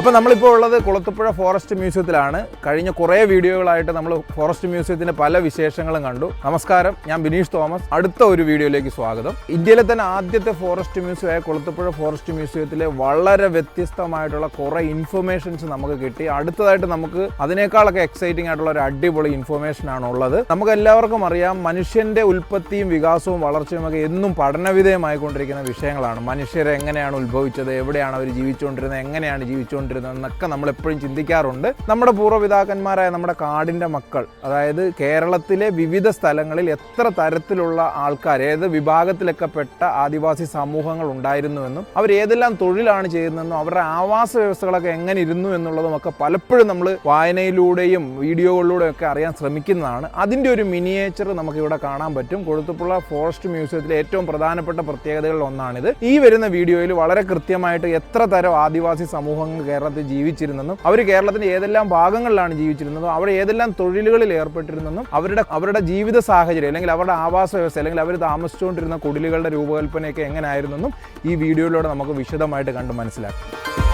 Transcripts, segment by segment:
അപ്പോൾ നമ്മളിപ്പോൾ ഉള്ളത് കുളത്തുപുഴ ഫോറസ്റ്റ് മ്യൂസിയത്തിലാണ്. കഴിഞ്ഞ കുറേ വീഡിയോകളായിട്ട് നമ്മൾ ഫോറസ്റ്റ് മ്യൂസിയത്തിന്റെ പല വിശേഷങ്ങളും കണ്ടു. നമസ്കാരം ഞാൻ ബിനീഷ് തോമസ്. അടുത്ത ഒരു വീഡിയോയിലേക്ക് സ്വാഗതം. ഇന്ത്യയിലെ തന്നെ ആദ്യത്തെ ഫോറസ്റ്റ് മ്യൂസിയമായ കുളത്തുപുഴ ഫോറസ്റ്റ് മ്യൂസിയത്തിലെ വളരെ വ്യത്യസ്തമായിട്ടുള്ള കുറേ ഇൻഫർമേഷൻസ് നമുക്ക് കിട്ടി. അടുത്തതായിട്ട് നമുക്ക് അതിനേക്കാളൊക്കെ എക്സൈറ്റിംഗ് ആയിട്ടുള്ള ഒരു അടിപൊളി ഇൻഫർമേഷൻ ആണ് ഉള്ളത്. നമുക്ക് എല്ലാവർക്കും അറിയാം മനുഷ്യന്റെ ഉൽപ്പത്തിയും വികാസവും വളർച്ചയും ഒക്കെ എന്നും പഠനവിധേയമായിക്കൊണ്ടിരിക്കുന്ന വിഷയങ്ങളാണ്. മനുഷ്യരെ എങ്ങനെയാണ് ഉത്ഭവിച്ചത്? എവിടെയാണ് അവർ ജീവിച്ചുകൊണ്ടിരുന്നത്? എങ്ങനെയാണ് ജീവിച്ചുകൊണ്ടിരുന്നത്? എന്നൊക്കെ നമ്മൾ എപ്പോഴും ചിന്തിക്കാറുണ്ട്. നമ്മുടെ പൂർവപിതാക്കന്മാരായ നമ്മുടെ കാടിന്റെ മക്കൾ അതായത് കേരളത്തിലെ വിവിധ സ്ഥലങ്ങളിൽ എത്ര തരത്തിലുള്ള ആൾക്കാർ ഏത് വിഭാഗത്തിലൊക്കെ പെട്ട ആദിവാസി സമൂഹങ്ങൾ ഉണ്ടായിരുന്നുവെന്നും അവർ ഏതെല്ലാം തൊഴിലാണ് ചെയ്യുന്നതെന്നും അവരുടെ ആവാസ വ്യവസ്ഥകളൊക്കെ എങ്ങനെ ഇരുന്നു എന്നുള്ളതും ഒക്കെ പലപ്പോഴും നമ്മൾ വായനയിലൂടെയും വീഡിയോകളിലൂടെയും ഒക്കെ അറിയാൻ ശ്രമിക്കുന്നതാണ്. അതിന്റെ ഒരു മിനിയേച്ചർ നമുക്ക് ഇവിടെ കാണാൻ പറ്റും. കൊഴുത്തുപുള്ള ഫോറസ്റ്റ് മ്യൂസിയത്തിലെ ഏറ്റവും പ്രധാനപ്പെട്ട പ്രത്യേകതകളിൽ ഒന്നാണിത്. ഈ വരുന്ന വീഡിയോയിൽ വളരെ കൃത്യമായിട്ട് എത്ര തരം ആദിവാസി സമൂഹങ്ങൾ കേരളത്തിൽ ജീവിച്ചിരുന്നെന്നും അവർ കേരളത്തിന്റെ ഏതെല്ലാം ഭാഗങ്ങളിലാണ് ജീവിച്ചിരുന്നതും അവർ ഏതെല്ലാം തൊഴിലുകളിൽ ഏർപ്പെട്ടിരുന്നെന്നും അവരുടെ അവരുടെ ജീവിത സാഹചര്യം അല്ലെങ്കിൽ അവരുടെ ആവാസ വ്യവസ്ഥ അല്ലെങ്കിൽ അവർ താമസിച്ചുകൊണ്ടിരുന്ന കുടിലുകളുടെ രൂപകൽപ്പനയൊക്കെ എങ്ങനെയായിരുന്നെന്നും ഈ വീഡിയോയിലൂടെ നമുക്ക് വിശദമായിട്ട് കണ്ട് മനസ്സിലാക്കാം.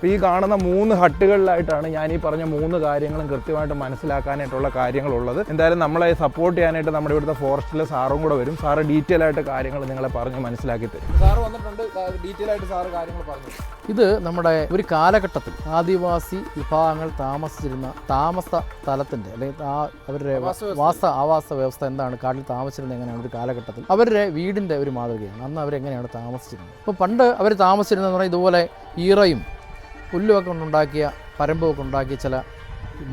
അപ്പോൾ ഈ കാണുന്ന മൂന്ന് ഹട്ടുകളിലായിട്ടാണ് ഞാൻ ഈ പറഞ്ഞ മൂന്ന് കാര്യങ്ങളും കൃത്യമായിട്ട് മനസ്സിലാക്കാനായിട്ടുള്ള കാര്യങ്ങളുള്ളത്. എന്തായാലും നമ്മളെ സപ്പോർട്ട് ചെയ്യാനായിട്ട് നമ്മുടെ ഇവിടുത്തെ ഫോറസ്റ്റിലെ സാറും കൂടെ വരും. സാറ് ഡീറ്റെയിൽ ആയിട്ട് കാര്യങ്ങൾ നിങ്ങളെ പറഞ്ഞ് മനസ്സിലാക്കി തരും. സാറ് വന്നിട്ടുണ്ട്. ഡീറ്റെയിൽ ആയിട്ട് സാറ് കാര്യങ്ങൾ പറഞ്ഞു. ഇത് നമ്മുടെ ഒരു കാലഘട്ടത്തിൽ ആദിവാസി വിഭാഗങ്ങൾ താമസിച്ചിരുന്ന താമസ സ്ഥലത്തിന്റെ അല്ലെങ്കിൽ ആ അവരുടെ വാസ ആവാസ വ്യവസ്ഥ എന്താണ് കാട്ടിൽ താമസിച്ചിരുന്നത് എങ്ങനെയാണ് ഒരു കാലഘട്ടത്തിൽ? അവരുടെ വീടിന്റെ ഒരു മാതൃകയാണ്. അന്ന് അവരെങ്ങനെയാണ് താമസിച്ചിരുന്നത്? അപ്പോൾ പണ്ട് അവർ താമസിച്ചിരുന്നതെന്ന് പറഞ്ഞാൽ ഇതുപോലെ ഈറയും പുല്ലുമൊക്കെ കൊണ്ടുണ്ടാക്കിയ പരമ്പൊക്കെ ഉണ്ടാക്കിയ ചില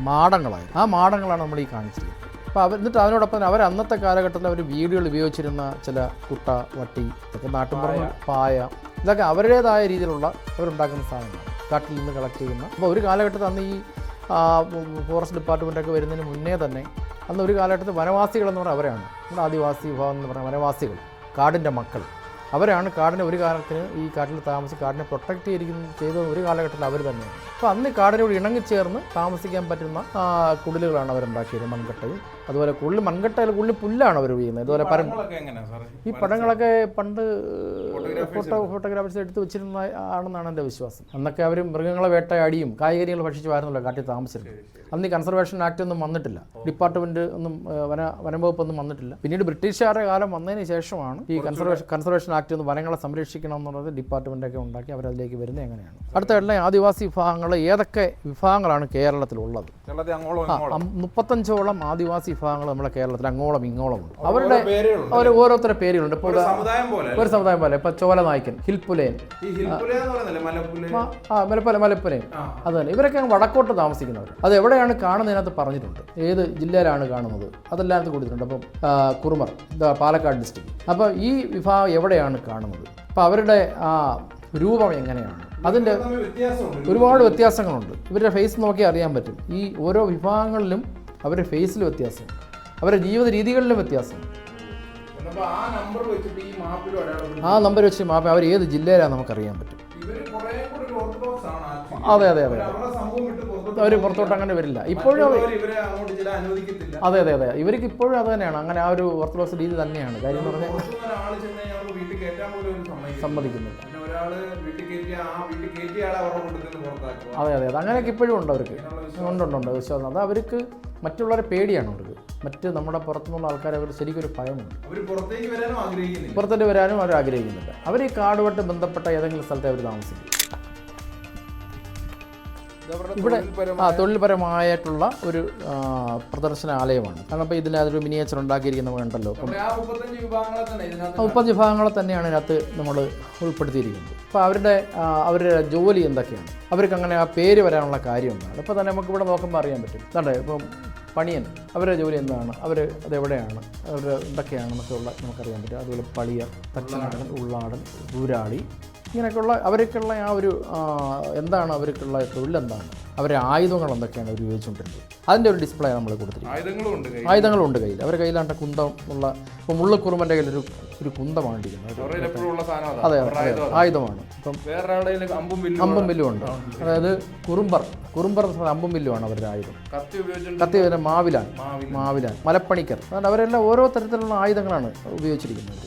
മാടങ്ങളായി ആ മാടങ്ങളാണ് നമ്മൾ ഈ കാണിച്ചിരിക്കുന്നത് അപ്പോൾ അവർ എന്നിട്ട് അതിനോടൊപ്പം അവർ അന്നത്തെ കാലഘട്ടത്തിൽ അവർ വീടുകൾ ഉപയോഗിച്ചിരുന്ന ചില കുട്ട വട്ടി ഇതൊക്കെ നാട്ടിൻപുറങ്ങൾ പായ. ഇതൊക്കെ അവരുടേതായ രീതിയിലുള്ള അവരുണ്ടാക്കുന്ന സാധനങ്ങളാണ്. കാട്ടിൽ നിന്ന് കളക്ട് ചെയ്യുന്ന. അപ്പോൾ ഒരു കാലഘട്ടത്തിൽ അന്ന് ഈ ഫോറസ്റ്റ് ഡിപ്പാർട്ട്മെന്റൊക്കെ വരുന്നതിന് മുന്നേ തന്നെ അന്ന് ഒരു കാലഘട്ടത്തിൽ വനവാസികൾ എന്ന് പറഞ്ഞാൽ അവരാണ്. നമ്മുടെ ആദിവാസി വിഭാഗം എന്ന് പറഞ്ഞാൽ വനവാസികൾ കാടിന്റെ മക്കൾ. അവരാണ് കാടിനെ ഒരു കാലത്തിന് ഈ കാട്ടിൽ താമസിച്ച് കാടിനെ പ്രൊട്ടക്ട് ചെയ്തിരിക്കുന്ന ചെയ്ത ഒരു കാലഘട്ടത്തിൽ അവർ തന്നെയാണ്. അപ്പോൾ അന്ന് കാടിനോട് ഇണങ്ങിച്ചേർന്ന് താമസിക്കാൻ പറ്റുന്ന കുടിലുകളാണ് അവരുണ്ടാക്കിയത് മൺകട്ടയിൽ. അതുപോലെ കുള്ളി മൺകട്ടയിൽ കുള്ളി പുല്ലാണ് അവർ ചെയ്യുന്നത് ഇതുപോലെ പരം ഈ പടങ്ങളൊക്കെ പണ്ട് ഫോട്ടോ ഫോട്ടോഗ്രാഫേഴ്സ് എടുത്ത് വെച്ചിരുന്ന ആണെന്നാണ് എന്റെ വിശ്വാസം. അന്നൊക്കെ അവർ മൃഗങ്ങളെ വേട്ടയാടിയും കായികനികൾ ഭക്ഷിച്ചുമായിരുന്നല്ലോ കാട്ടിൽ താമസിച്ചിരുന്നത്. അന്ന് ഈ കൺസർവേഷൻ ആക്ട് ഒന്നും വന്നിട്ടില്ല. ഡിപ്പാർട്ട്മെന്റ് ഒന്നും വന വനംവകുപ്പ് ഒന്നും വന്നിട്ടില്ല. പിന്നീട് ബ്രിട്ടീഷുകാരുടെ കാലം വന്നതിന് ശേഷമാണ് ഈ കൺസർവേഷൻ കൺസർവേഷൻ ആക്ട് എന്ന് വനങ്ങളെ സംരക്ഷിക്കണം എന്നുള്ളത് ഡിപ്പാർട്ട്മെന്റൊക്കെ ഉണ്ടാക്കി അവരതിലേക്ക് വരുന്നത് എങ്ങനെയാണ്? അടുത്ത എല്ലാ ആദിവാസി വിഭാഗങ്ങൾ ഏതൊക്കെ വിഭാഗങ്ങളാണ് കേരളത്തിലുള്ളത്? മുപ്പത്തഞ്ചോളം ആദിവാസി വിഭാഗങ്ങൾ നമ്മുടെ കേരളത്തിൽ അങ്ങോളം ഇങ്ങോളം ഉണ്ട്. അവരുടെ അവർ ഓരോരുത്തരുടെ പേരുകളുണ്ട്. ഇപ്പോൾ ഒരു സമുദായം പോലെ ഇപ്പൊ ചോല നായ്ക്കൻ ഹിൽപുലേൻ. മലപ്പുല ആ, അതുതന്നെ മലപ്പല മലപ്പുലയും ആ. അത് ഇവരൊക്കെ വടക്കോട്ട് താമസിക്കുന്നവർ അത് എവിടെയാണ് കാണുന്നതിനകത്ത് പറഞ്ഞിട്ടുണ്ട്. ഏത് ജില്ലയിലാണ് കാണുന്നത്? അതെല്ലാം കൂടിയിട്ടുണ്ട്. കൊടുത്തിട്ടുണ്ട് അപ്പം കുറുമർ പാലക്കാട് ഡിസ്ട്രിക്ട് അപ്പോൾ ഈ വിഭാഗം എവിടെയാണ് കാണുന്നത്. അപ്പോൾ അവരുടെ ആ രൂപം എങ്ങനെയാണ്? അതിന്റെ ഒരുപാട് വ്യത്യാസങ്ങളുണ്ട്. ഇവരുടെ ഫേസ് നോക്കി അറിയാൻ പറ്റും. ഈ ഓരോ വിഭാഗങ്ങളിലും അവരുടെ ഫേസിൽ വ്യത്യാസം അവരുടെ ജീവിത രീതികളിലും വ്യത്യാസമുണ്ട്. ആ നമ്പർ വെച്ച് മാപ്പ് അവർ ഏത് ജില്ലയിലാണ് നമുക്കറിയാൻ പറ്റും. അതെ അതെ അതെ അവർ പുറത്തോട്ട് അങ്ങനെ വരില്ല. ഇപ്പോഴും അതെ അതെ അതെ. ഇവർക്ക് ഇപ്പോഴും അത് തന്നെയാണ്. അങ്ങനെ ആ ഒരു ഓർത്തഡോക്സ് രീതി തന്നെയാണ്. കാര്യം എന്ന് പറഞ്ഞാൽ സമ്മതിക്കുന്നില്ല. അതെ അതെ അതെ. അങ്ങനെയൊക്കെ ഇപ്പോഴും ഉണ്ട് അവർക്ക്. ഉണ്ടുണ്ടുണ്ട് ഉണ്ട് ഉണ്ട് വിശ്വാസം. അത് അവർക്ക് മറ്റുള്ളവരെ പേടിയാണ് അവർക്ക്. മറ്റ് നമ്മുടെ പുറത്തുനിന്നുള്ള ആൾക്കാരെ അവർ ശരിക്കും ഒരു ഭയമുണ്ട് പുറത്തേക്ക് വരാനും ആഗ്രഹിക്കുന്നില്ല. പുറത്തേക്ക് വരാനും അവർ ആഗ്രഹിക്കുന്നുണ്ട് അവർ ഈ കാടുമായിട്ട് ബന്ധപ്പെട്ട ഏതെങ്കിലും സ്ഥലത്തെ അവർ താമസിക്കും. ഇവിടെ ആ തൊഴിൽപരമായിട്ടുള്ള ഒരു പ്രദർശന പ്രദർശനാലയമാണ്. കാരണം ഇപ്പോൾ ഇതിനകത്തൊരു മിനിയേച്ചർ തന്നെ ഇതിനകത്ത് മുപ്പത് വിഭാഗങ്ങളെ തന്നെയാണ് ഇതിനകത്ത് നമ്മൾ ഉൾപ്പെടുത്തിയിരിക്കുന്നത്. അപ്പോൾ അവരുടെ അവരുടെ ജോലി എന്തൊക്കെയാണ്? അവർക്ക് അങ്ങനെ ആ പേര് വരാനുള്ള കാര്യം എന്താണ് ഇപ്പോൾ തന്നെ നമുക്ക് ഇവിടെ നോക്കുമ്പോൾ അറിയാൻ പറ്റും. കണ്ടേ ഇപ്പം പണിയൻ അവരുടെ ജോലി എന്താണ്? അവർ അതെവിടെയാണ്? അവർ എന്തൊക്കെയാണെന്നൊക്കെ ഉള്ള നമുക്കറിയാൻ പറ്റും. അതുപോലെ പളിയർ തച്ചനാടൻ ഉള്ളാടൻ ഊരാളി ഇങ്ങനെയൊക്കെയുള്ള അവർക്കുള്ള ആ ഒരു എന്താണ് അവർക്കുള്ള തൊഴിലെന്താണ്? അവരുടെ ആയുധങ്ങൾ എന്തൊക്കെയാണ് അവർ ഉപയോഗിച്ചുകൊണ്ടിരുന്നത്? അതിന്റെ ഒരു ഡിസ്പ്ലേ നമ്മൾ കൊടുത്തിരിക്കുന്നത് ആയുധങ്ങളും ഉണ്ട് കയ്യിൽ. ആയുധങ്ങളുണ്ട് കയ്യിൽ. അവരുടെ കയ്യിലാണ്ട കുന്തം ഉള്ള ഇപ്പോൾ മുള്ളക്കുറുമന്റെ കയ്യിലൊരു ഒരു കുന്തമാണ് ഇരിക്കുന്നത് അതാ. ആയുധമാണ്. ഇപ്പം അമ്പും വില്ലും ഉണ്ട്. അതായത് കുറുമ്പർ. കുറുമ്പർ അമ്പും വില്ലുമാണ് അവരുടെ ആയുധം. കത്തി വരുന്ന മാവിലാൻ. മാവിലാൻ. മലപ്പണിക്കർ. അതുകൊണ്ട് അവരെല്ലാം ഓരോ തരത്തിലുള്ള ആയുധങ്ങളാണ് ഉപയോഗിച്ചിരിക്കുന്നത്.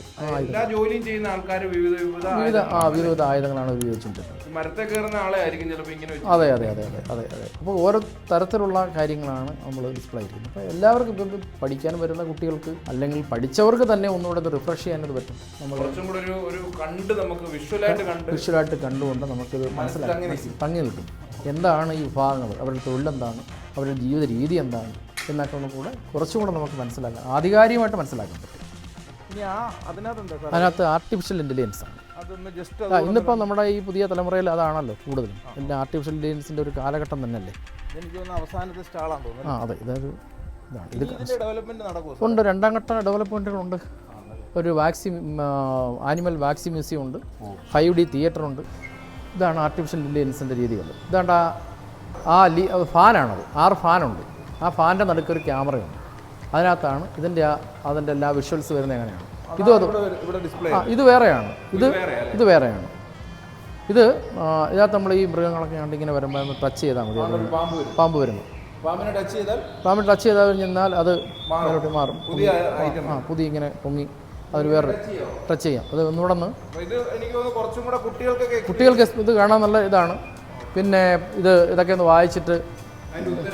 ജോലിയും ചെയ്യുന്ന ആൾക്കാർ വിവിധ വിവിധ ആ വിവിധ ആയുധങ്ങളാണ് ഉപയോഗിച്ചിട്ടുള്ളത്. മരത്തെ കയറുന്ന ആളെ ആയിരിക്കും ചിലപ്പോൾ ഇങ്ങനെ അതെ അതെ അതെ അതെ അതെ അതെ. അപ്പോൾ ഓരോ തരത്തിലുള്ള കാര്യങ്ങളാണ് നമ്മൾ ഡിസ്പ്ലേ ചെയ്യുന്നത്. അപ്പോൾ എല്ലാവർക്കും ഇപ്പം പഠിക്കാൻ വരുന്ന കുട്ടികൾക്ക് അല്ലെങ്കിൽ പഠിച്ചവർക്ക് തന്നെ ഒന്നുകൂടെ റിഫ്രഷ് റിഫ്രഷ് ചെയ്യാനത് പറ്റും. നമ്മൾ കുറച്ചും കൂടെ ഒരു ഒരു കണ്ട് നമുക്ക് വിഷ്വലായിട്ട് കണ്ട് വിഷ്വലായിട്ട് കണ്ടുകൊണ്ട് നമുക്കിത് മനസ്സിലാക്കി തങ്ങി നിൽക്കും. എന്താണ് ഈ വിഭാഗങ്ങൾ? അവരുടെ തൊഴിലെന്താണ്? അവരുടെ ജീവിത രീതി എന്താണ്? എന്നൊക്കെ ഒന്നും കൂടെ കുറച്ചും കൂടെ നമുക്ക് മനസ്സിലാക്കാം. ആധികാരികമായിട്ട് മനസ്സിലാക്കാൻ പറ്റും. അതിനകത്ത് ആർട്ടിഫിഷ്യൽ ഇന്റലിജൻസ് ആണ്. ഇന്നിപ്പോൾ നമ്മുടെ ഈ പുതിയ തലമുറയിൽ അതാണല്ലോ കൂടുതലും. എല്ലാം ആർട്ടിഫിഷ്യൽ ഇന്റലിജൻസിന്റെ ഒരു കാലഘട്ടം തന്നെയല്ലേ? എനിക്ക് തോന്നുന്നു അവസാനത്തെ സ്റ്റാളാണ് തോന്നുന്നു. ആ അതെ. ഇതൊരു ഇതാണ്. ഇത് ഉണ്ട്. രണ്ടാം ഘട്ട ഡെവലപ്മെന്റുകളുണ്ട് ഒരു വാക്സി ആനിമൽ വാക്സി മ്യൂസിയം ഉണ്ട് ഫൈവ് ഡി തിയേറ്റർ ഉണ്ട് ഇതാണ് ആർട്ടിഫിഷ്യൽ ഇന്റലിജൻസിന്റെ രീതികൾ. ഇതാണ്ട് ആ- ആ ലീ ഫാനാണത്. ആറ് ഫാനുണ്ട്. ആ ഫാന്റെ നടുക്ക് ഒരു ക്യാമറയുണ്ട്. അതിനകത്താണ് ഇതിന്റെ ആ അതിന്റെ എല്ലാ വിഷ്വൽസ് വരുന്നത് എങ്ങനെയാണ്? ഇതും അത്. ഇത് വേറെയാണ്. ഇത് ഇത് വേറെയാണ്. ഇത് ഇതിനകത്ത് നമ്മൾ ഈ മൃഗങ്ങളൊക്കെ കണ്ട് ഇങ്ങനെ വരുമ്പോൾ ടച്ച് ചെയ്താൽ മതി. പാമ്പ് വരും. പാമ്പ് വരുന്നു. പാമ്പിനെ ടച്ച് ചെയ്താൽ പാമ്പിനെ ടച്ച് ചെയ്താൽ കഴിഞ്ഞാൽ അത് മാറും. പുതിയ ഐറ്റം ആ പുതിയ ഇങ്ങനെ പൊങ്ങി അതിന് വേറെ ടച്ച് ചെയ്യാം. അത് ഒന്നുകൂടെ ഒന്ന് കുട്ടികൾക്ക് ഇത് കാണാൻ നല്ല ഇതാണ്. പിന്നെ ഇത് ഇതൊക്കെ ഒന്ന് വായിച്ചിട്ട്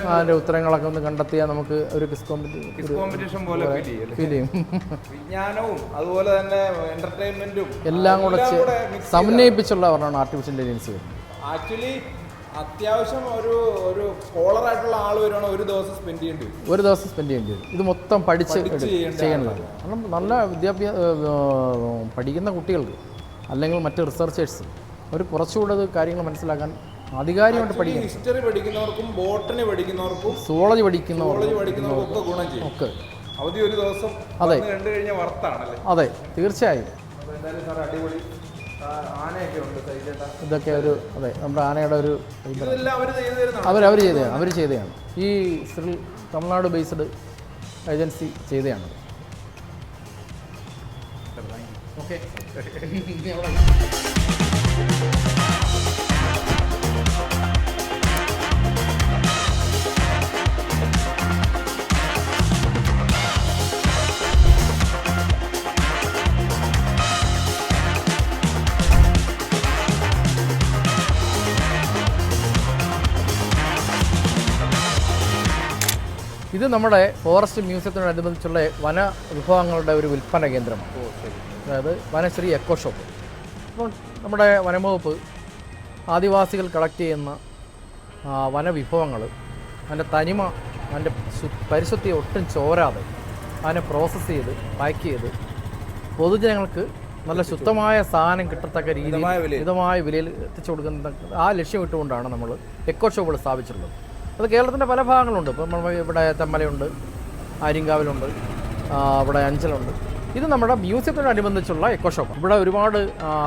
അതിന്റെ ഉത്തരങ്ങളൊക്കെ ഒന്ന് കണ്ടെത്തിയാൽ നമുക്ക് ഒരു ക്വിസ് കോമ്പറ്റി കോമ്പറ്റീഷൻ പോലെ ഫീൽ ചെയ്യും ഫീൽ വിജ്ഞാനവും അതുപോലെ തന്നെ എന്റർടൈൻമെന്റും എല്ലാം കൂടെ സമന്വയിപ്പിച്ചുള്ള ആർട്ടിഫിഷ്യൽ ഇന്റലിജൻസ് ആക്ച്വലി അത്യാവശ്യം ഒരു ഒരു സ്കോളർ ആയിട്ടുള്ള ആൾ വരുവാണെങ്കിൽ ഒരു ദിവസം സ്പെൻഡ് ചെയ്യേണ്ടി വരും. ഒരു ദിവസം സ്പെൻഡ് ചെയ്യേണ്ടി വരും. ഇത് മൊത്തം പഠിച്ച് ചെയ്യേണ്ടത് ചെയ്യേണ്ടതാണ് കാരണം നല്ല വിദ്യാഭ്യാസ പഠിക്കുന്ന കുട്ടികൾക്ക് അല്ലെങ്കിൽ മറ്റ് റിസർച്ചേഴ്സ് അവർ കുറച്ചുകൂടെ കാര്യങ്ങൾ മനസ്സിലാക്കാൻ ആധികാരികമായിട്ട് പഠിക്കും ഹിസ്റ്ററി പഠിക്കുന്നവർക്കും ബോട്ടണി പഠിക്കുന്നവർക്കും സോളജി പഠിക്കുന്നവർക്കും പഠിക്കുന്നവർക്കും ഒക്കെ ഗുണം ചെയ്യും. ഒക്കെ. അവധി ഒരു ദിവസം അതെ. അതെ തീർച്ചയായും. അപ്പോൾ എന്തായാലും സാർ അടിപൊളി. ഇതൊക്കെ ഒരു അതെ നമ്മുടെ ആനയുടെ ഒരു അവരവർ ചെയ്തതാണ് അവർ ചെയ്തതാണ്. ഈ ശ്രീ തമിഴ്നാട് ബേസ്ഡ് ഏജൻസി ചെയ്തതാണ്. ഓക്കെ. ഇത് നമ്മുടെ ഫോറസ്റ്റ് മ്യൂസിയത്തിനോടനുബന്ധിച്ചുള്ള വന വിഭവങ്ങളുടെ ഒരു വിൽപ്പന കേന്ദ്രമാണ്. അതായത് വനശ്രീ എക്കോ ഷോപ്പ്. അപ്പോൾ നമ്മുടെ വനംവകുപ്പ് ആദിവാസികൾ കളക്ട് ചെയ്യുന്ന വനവിഭവങ്ങൾ അതിന്റെ തനിമ അതിന്റെ പരിശുദ്ധി ഒട്ടും ചോരാതെ അതിനെ പ്രോസസ്സ് ചെയ്ത് പാക്ക് ചെയ്ത് പൊതുജനങ്ങൾക്ക് നല്ല ശുദ്ധമായ സാധനം കിട്ടത്തക്ക രീതിയിൽ മിതമായ വിലയിൽ. വിലയിൽ എത്തിച്ചു കൊടുക്കുന്ന ആ ലക്ഷ്യം ഇട്ടുകൊണ്ടാണ് നമ്മൾ എക്കോ ഷോപ്പുകൾ സ്ഥാപിച്ചിട്ടുള്ളത്. അത് കേരളത്തിന്റെ പല ഭാഗങ്ങളുണ്ട്. ഇപ്പം നമ്മൾ ഇവിടെ തെമ്മലയുണ്ട് ആര്യങ്കാവിലുണ്ട് ഇവിടെ അഞ്ചലുണ്ട്. ഇത് നമ്മുടെ മ്യൂസിയത്തിനോടനുബന്ധിച്ചുള്ള എക്കോ ഷോപ്പ്. ഇവിടെ ഒരുപാട്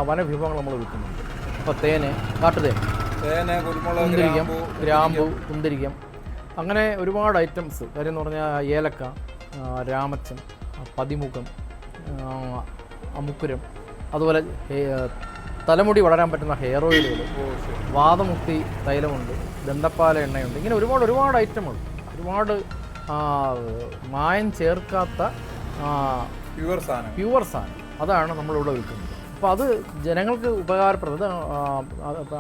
വനവിഭവങ്ങൾ നമ്മൾ വിൽക്കുന്നുണ്ട്. ഇപ്പോൾ തേന് കാട്ടുതേൻ തേന് കുന്തിരിക്കം ഗ്രാമ്പു കുന്തിരിക്കം. അങ്ങനെ ഒരുപാട് ഐറ്റംസ് കാര്യം എന്ന് പറഞ്ഞാൽ ഏലക്ക രാമച്ചൻ പതിമുഖം അമുക്കുരം അതുപോലെ തലമുടി വളരാൻ പറ്റുന്ന ഹെയർ ഓയിലുകൾ വാദമുക്തി തൈലമുണ്ട്. ദന്തപ്പാല എണ്ണയുണ്ട്. ഇങ്ങനെ ഒരുപാട് ഒരുപാട് ഐറ്റമുണ്ട്. ഒരുപാട് മായം ചേർക്കാത്ത പ്യുവർ സാധനം. പ്യുവർ സാധനം. അതാണ് നമ്മളിവിടെ വിൽക്കുന്നത്. അപ്പോൾ അത് ജനങ്ങൾക്ക് ഉപകാരപ്രദം.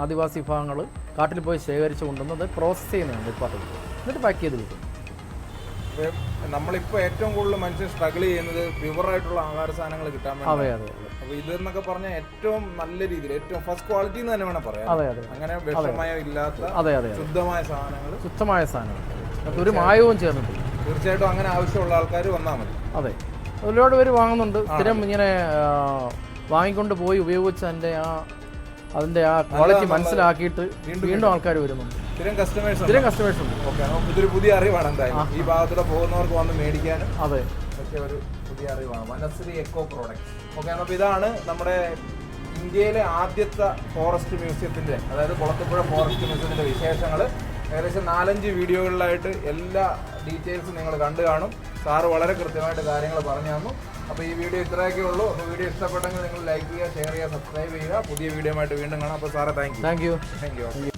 ആദിവാസി വിഭാഗങ്ങൾ കാട്ടിൽ പോയി ശേഖരിച്ച് കൊണ്ടുവന്നത് പ്രോസസ്സ് ചെയ്യുന്നതാണ് ഡിപ്പാർട്ട്മെന്റ് എന്നിട്ട് പാക്ക് ചെയ്ത് വിൽക്കും നമ്മളിപ്പോൾ ഏറ്റവും കൂടുതൽ മനുഷ്യൻ സ്ട്രഗിൾ ചെയ്യുന്നത് പ്യുവറായിട്ടുള്ള ആഹാര സാധനങ്ങൾ കിട്ടാൻ അതെ വേണ്ടി അതെ. അപ്പോൾ ഇതെന്നൊക്കെ പറഞ്ഞാൽ ഏറ്റവും നല്ല രീതിയിൽ ഏറ്റവും ഫസ്റ്റ് ക്വാളിറ്റി എന്ന് തന്നെ വേണം പറയാം. അതെ അതെ. അങ്ങനെ വിഷമയം ഇല്ലാത്ത അതെ അതെ ശുദ്ധമായ സാധനങ്ങൾ. ശുദ്ധമായ സാധനങ്ങൾ. ഒരു മായവും ചേർന്നിട്ടില്ല. തീർച്ചയായിട്ടും അങ്ങനെ ആവശ്യമുള്ള ആൾക്കാർ വന്നാൽ മതി. അതെ. ഒരുപാട് പേര് വാങ്ങുന്നുണ്ട്. സ്ഥിരം ഇങ്ങനെ വാങ്ങിക്കൊണ്ട് പോയി ഉപയോഗിച്ച് അതിന്റെ ആ അതിന്റെ ആ ക്വാളിറ്റി മനസ്സിലാക്കിയിട്ട് വീണ്ടും ആൾക്കാർ വരുന്നുണ്ട്. സ്ഥിരം കസ്റ്റമേഴ്സ് സ്ഥിരം കസ്റ്റമേഴ്സ് ഉണ്ട്. ഓക്കെ ഇതൊരു പുതിയ അറിവാണ് എന്തായാലും. ഈ ഭാഗത്തൂടെ പോകുന്നവർക്ക് വന്ന് മേടിക്കാനും അതെ. ഒക്കെ ഒരു പുതിയ അറിവാണ്. വനശ്രീ എക്കോ പ്രോഡക്റ്റ് ഓക്കെ അപ്പോൾ ഇതാണ് നമ്മുടെ ഇന്ത്യയിലെ ആദ്യത്തെ ഫോറസ്റ്റ് മ്യൂസിയത്തിന്റെ അതായത് കുളത്തുപുഴ ഫോറസ്റ്റ് മ്യൂസിയത്തിന്റെ വിശേഷങ്ങൾ ഏകദേശം നാലഞ്ച് വീഡിയോകളിലായിട്ട് എല്ലാ ഡീറ്റെയിൽസും നിങ്ങൾ കണ്ടു കാണും. സാറ് വളരെ കൃത്യമായിട്ട് കാര്യങ്ങൾ പറഞ്ഞു തന്നു. അപ്പോൾ ഈ വീഡിയോ ഇത്രയൊക്കെ ഉള്ളൂ. അപ്പോൾ വീഡിയോ ഇഷ്ടപ്പെട്ടെങ്കിൽ നിങ്ങൾ ലൈക്ക് ചെയ്യുക ഷെയർ ചെയ്യുക സബ്സ്ക്രൈബ് ചെയ്യുക. പുതിയ വീഡിയോ ആയിട്ട് വീണ്ടും കാണാം. അപ്പോൾ സാറേ thank you thank you thank you